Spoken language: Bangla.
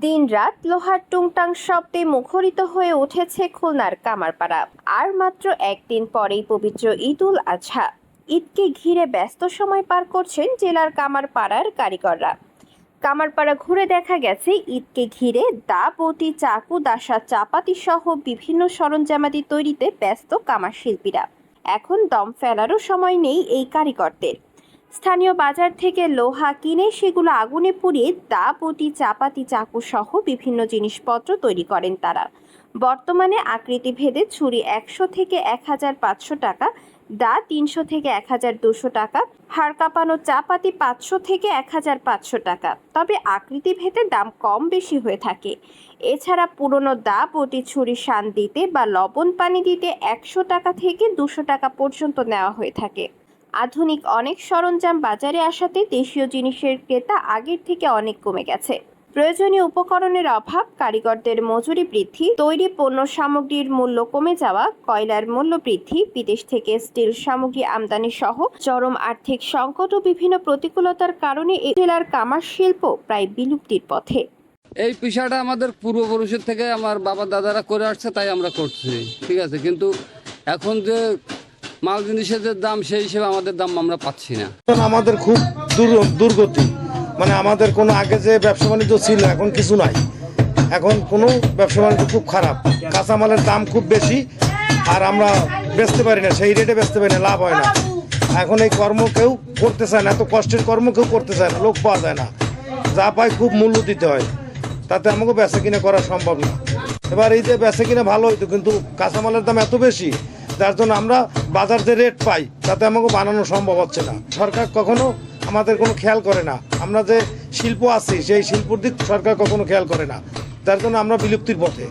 দিনরাত লোহার টুংটাং শব্দে মুখরিত হয়ে উঠেছে খুলনার কামারপাড়া। আর মাত্র একদিন পরেই পবিত্র ঈদুল আজহা। ঈদকে ঘিরে ব্যস্ত সময় পার করছেন জেলার কামারপাড়ার কারিগররা। কামারপাড়া ঘুরে দেখা গেছে ঈদকে ঘিরে দা বটি চাকু, দাসা, চাপাতি সহ বিভিন্ন সরঞ্জামাদি তৈরিতে ব্যস্ত কামার শিল্পীরা এখন দম ফেলারও সময় নেই এই কারিগরদের। স্থানীয় বাজার থেকে লোহা কিনে সেগুলো আগুনে পুড়িয়ে দা, বটি, চাপাতি, চাকু সহ বিভিন্ন জিনিসপত্র তৈরি করেন তারা। বর্তমানে আকৃতি ভেদে ছুরি একশো থেকে এক হাজার পাঁচশো টাকা, দা তিনশো থেকে এক হাজার দুশো টাকা, হাড় কাঁপানো চাপাতি পাঁচশো থেকে এক হাজার পাঁচশো টাকা। তবে আকৃতি ভেদে দাম কম বেশি হয়ে থাকে। এছাড়া পুরনো দা, বটি, ছুরি শান দিতে বা লবণ পানি দিতে একশো টাকা থেকে দুশো টাকা পর্যন্ত নেওয়া হয়ে থাকে। আধুনিক অনেক সরঞ্জাম বাজারে আসাতে দেশীয় জিনিসের ক্রেতা আগের থেকে অনেক কমে গেছে। প্রয়োজনীয় উপকরণের অভাব, কারিগরদের মজুরি বৃদ্ধি, তৈরি পণ্য সামগ্রীর মূল্য কমে যাওয়া, কয়লার মূল্য বৃদ্ধি, বিদেশ থেকে স্টিল সামগ্রী আমদানি সহ চরম আর্থিক সংকট ও বিভিন্ন প্রতিকূলতার কারণে এই জেলার কামার শিল্প প্রায় বিলুপ্তির পথে। এই পেশাটা আমাদের পূর্বপুরুষের থেকে আমার বাবা দাদারা করে আসছে, তাই আমরা করছি। ঠিক আছে, কিন্তু এখন যে মাল জিনিসের দাম সেই হিসেবে আমাদের দাম আমরা পাচ্ছি না। আমাদের খুব দুর, দুর্গতি। মানে আমাদের কোনো আগে যে ব্যবসা বাণিজ্য ছিল, এখন কিছু নাই। এখন কোনো ব্যবসা বাণিজ্য খুব খারাপ। কাঁচামালের দাম খুব বেশি, আর আমরা বেচতে পারি না, সেই রেটে বেচতে পারি না, লাভ হয় না। এখন এই কর্ম কেউ করতে চায় না, এত কষ্টের কর্ম কেউ করতে চায় না, লোক পাওয়া যায় না। যা পায় খুব মূল্য দিতে হয়। তাতে আমাকে বেচা কিনে করা সম্ভব না। এবার এই যে বেচা কিনে ভালো হইতো, কিন্তু কাঁচামালের দাম এত বেশি যার জন্য আমরা বাজার যে রেট পাই, তাতে আমাকে বানানো সম্ভব হচ্ছে না। সরকার কখনো আমাদের কোনো খেয়াল করে না। আমরা যে শিল্প আছি, সেই শিল্পর দিক সরকার কখনো খেয়াল করে না। যার জন্য আমরা বিলুপ্তির পথে।